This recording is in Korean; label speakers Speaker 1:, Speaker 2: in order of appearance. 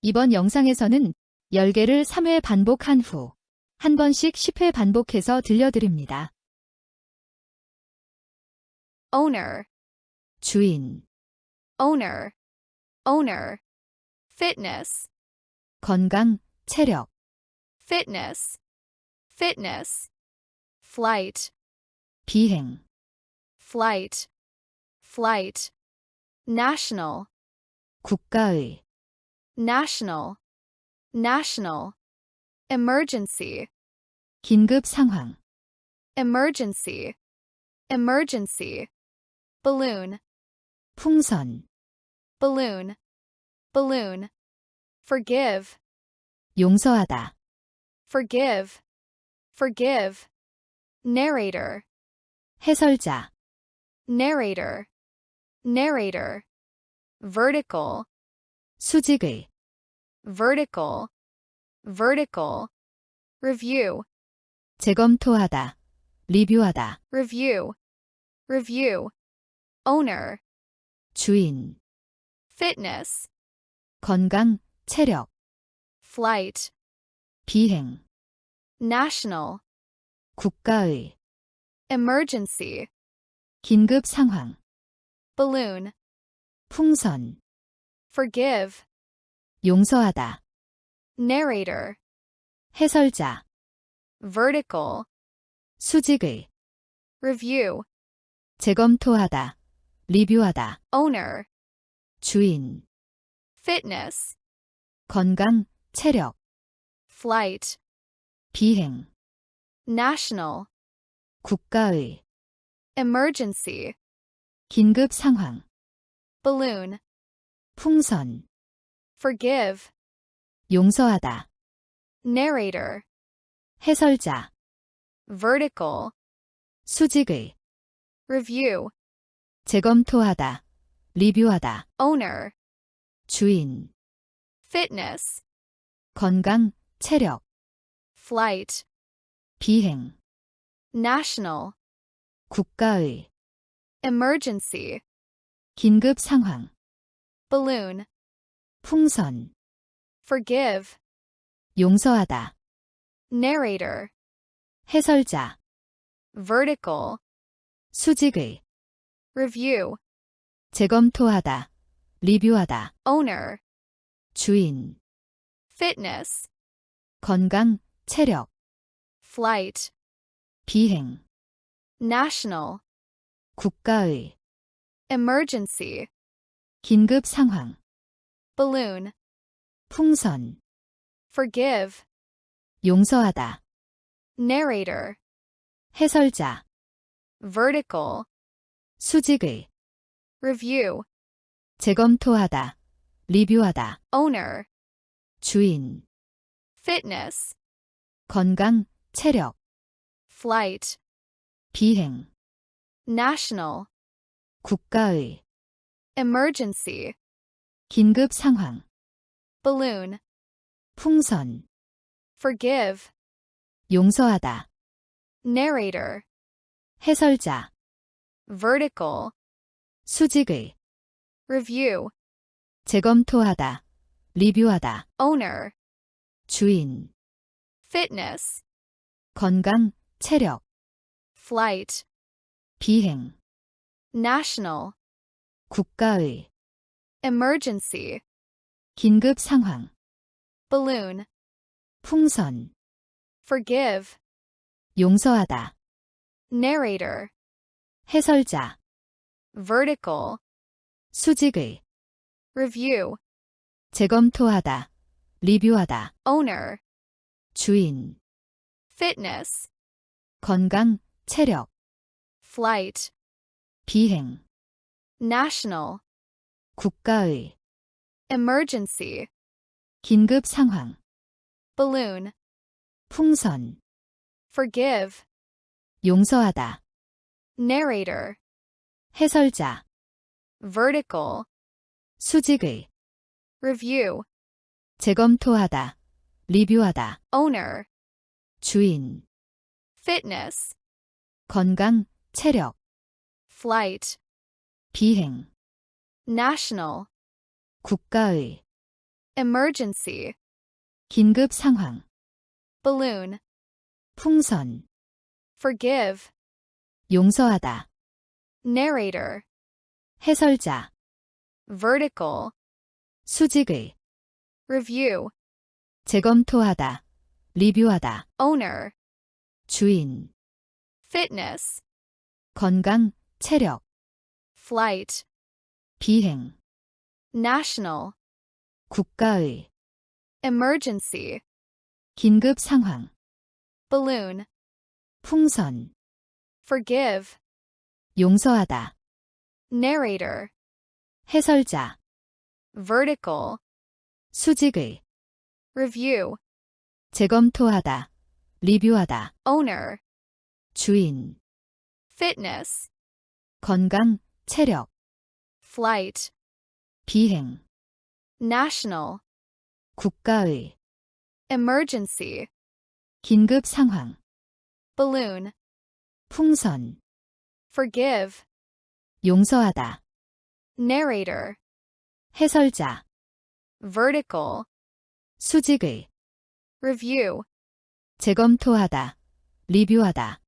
Speaker 1: 이번 영상에서는 10개를 3회 반복한 후 한 번씩 10회 반복해서 들려드립니다.
Speaker 2: owner,
Speaker 1: 주인,
Speaker 2: owner, owner, fitness,
Speaker 1: 건강, 체력,
Speaker 2: fitness, fitness, flight,
Speaker 1: 비행,
Speaker 2: flight, flight, national,
Speaker 1: 국가의,
Speaker 2: national, national, emergency,
Speaker 1: 긴급 상황,
Speaker 2: emergency, emergency, balloon,
Speaker 1: 풍선,
Speaker 2: balloon, balloon, forgive,
Speaker 1: 용서하다,
Speaker 2: forgive, forgive, narrator,
Speaker 1: 해설자,
Speaker 2: narrator, narrator, vertical,
Speaker 1: 수직의,
Speaker 2: vertical, vertical, review,
Speaker 1: 재검토하다, 리뷰하다,
Speaker 2: review, review, owner,
Speaker 1: 주인,
Speaker 2: fitness,
Speaker 1: 건강, 체력,
Speaker 2: flight,
Speaker 1: 비행,
Speaker 2: national,
Speaker 1: 국가의,
Speaker 2: emergency,
Speaker 1: 긴급 상황,
Speaker 2: balloon,
Speaker 1: 풍선,
Speaker 2: forgive,
Speaker 1: 용서하다,
Speaker 2: narrator,
Speaker 1: 해설자,
Speaker 2: vertical,
Speaker 1: 수직의,
Speaker 2: review,
Speaker 1: 재검토하다, 리뷰하다,
Speaker 2: owner,
Speaker 1: 주인,
Speaker 2: fitness,
Speaker 1: 건강, 체력,
Speaker 2: flight,
Speaker 1: 비행,
Speaker 2: national,
Speaker 1: 국가의,
Speaker 2: emergency,
Speaker 1: 긴급 상황,
Speaker 2: balloon,
Speaker 1: 풍선,
Speaker 2: forgive,
Speaker 1: 용서하다,
Speaker 2: narrator,
Speaker 1: 해설자,
Speaker 2: vertical,
Speaker 1: 수직의,
Speaker 2: review,
Speaker 1: 재검토하다, 리뷰하다,
Speaker 2: owner,
Speaker 1: 주인,
Speaker 2: fitness,
Speaker 1: 건강, 체력,
Speaker 2: flight,
Speaker 1: 비행,
Speaker 2: national,
Speaker 1: 국가의,
Speaker 2: emergency,
Speaker 1: 긴급 상황,
Speaker 2: balloon,
Speaker 1: 풍선,
Speaker 2: forgive,
Speaker 1: 용서하다,
Speaker 2: narrator,
Speaker 1: 해설자,
Speaker 2: vertical,
Speaker 1: 수직의,
Speaker 2: review,
Speaker 1: 재검토하다, 리뷰하다,
Speaker 2: owner,
Speaker 1: 주인,
Speaker 2: fitness,
Speaker 1: 건강, 체력,
Speaker 2: flight,
Speaker 1: 비행,
Speaker 2: national,
Speaker 1: 국가의,
Speaker 2: emergency,
Speaker 1: 긴급 상황,
Speaker 2: balloon,
Speaker 1: 풍선,
Speaker 2: forgive,
Speaker 1: 용서하다,
Speaker 2: narrator,
Speaker 1: 해설자,
Speaker 2: vertical,
Speaker 1: 수직의,
Speaker 2: review,
Speaker 1: 재검토하다, 리뷰하다,
Speaker 2: owner,
Speaker 1: 주인,
Speaker 2: fitness,
Speaker 1: 건강, 체력,
Speaker 2: flight,
Speaker 1: 비행,
Speaker 2: national,
Speaker 1: 국가의,
Speaker 2: emergency,
Speaker 1: 긴급 상황,
Speaker 2: balloon,
Speaker 1: 풍선,
Speaker 2: forgive,
Speaker 1: 용서하다,
Speaker 2: narrator,
Speaker 1: 해설자,
Speaker 2: vertical,
Speaker 1: 수직의,
Speaker 2: review,
Speaker 1: 재검토하다, 리뷰하다,
Speaker 2: owner,
Speaker 1: 주인,
Speaker 2: fitness,
Speaker 1: 건강, 체력,
Speaker 2: flight,
Speaker 1: 비행,
Speaker 2: national,
Speaker 1: 국가의,
Speaker 2: emergency,
Speaker 1: 긴급 상황,
Speaker 2: balloon,
Speaker 1: 풍선,
Speaker 2: forgive,
Speaker 1: 용서하다,
Speaker 2: narrator,
Speaker 1: 해설자,
Speaker 2: vertical,
Speaker 1: 수직의,
Speaker 2: review,
Speaker 1: 재검토하다, 리뷰하다,
Speaker 2: owner,
Speaker 1: 주인,
Speaker 2: fitness,
Speaker 1: 건강, 체력,
Speaker 2: flight,
Speaker 1: 비행,
Speaker 2: national,
Speaker 1: 국가의,
Speaker 2: emergency,
Speaker 1: 긴급 상황,
Speaker 2: balloon,
Speaker 1: 풍선,
Speaker 2: forgive,
Speaker 1: 용서하다,
Speaker 2: narrator,
Speaker 1: 해설자,
Speaker 2: vertical,
Speaker 1: 수직의,
Speaker 2: review,
Speaker 1: 재검토하다, 리뷰하다,
Speaker 2: owner,
Speaker 1: 주인,
Speaker 2: fitness,
Speaker 1: 건강, 체력,
Speaker 2: flight,
Speaker 1: 비행,
Speaker 2: national,
Speaker 1: 국가의,
Speaker 2: emergency,
Speaker 1: 긴급 상황,
Speaker 2: balloon,
Speaker 1: 풍선,
Speaker 2: forgive,
Speaker 1: 용서하다,
Speaker 2: narrator,
Speaker 1: 해설자,
Speaker 2: vertical,
Speaker 1: 수직의,
Speaker 2: review,
Speaker 1: 재검토하다, 리뷰하다,
Speaker 2: owner,
Speaker 1: 주인,
Speaker 2: fitness,
Speaker 1: 건강, 체력,
Speaker 2: flight,
Speaker 1: 비행,
Speaker 2: national,
Speaker 1: 국가의,
Speaker 2: emergency,
Speaker 1: 긴급 상황,
Speaker 2: balloon,
Speaker 1: 풍선,
Speaker 2: forgive,
Speaker 1: 용서하다,
Speaker 2: narrator,
Speaker 1: 해설자,
Speaker 2: vertical,
Speaker 1: 수직의,
Speaker 2: review,
Speaker 1: 재검토하다, 리뷰하다,
Speaker 2: owner,
Speaker 1: 주인,
Speaker 2: fitness,
Speaker 1: 건강, 체력,
Speaker 2: flight,
Speaker 1: 비행,
Speaker 2: national,
Speaker 1: 국가의,
Speaker 2: emergency,
Speaker 1: 긴급 상황,
Speaker 2: balloon,
Speaker 1: 풍선,
Speaker 2: forgive,
Speaker 1: 용서하다,
Speaker 2: narrator,
Speaker 1: 해설자,
Speaker 2: vertical,
Speaker 1: 수직의,
Speaker 2: review,
Speaker 1: 재검토하다, 리뷰하다,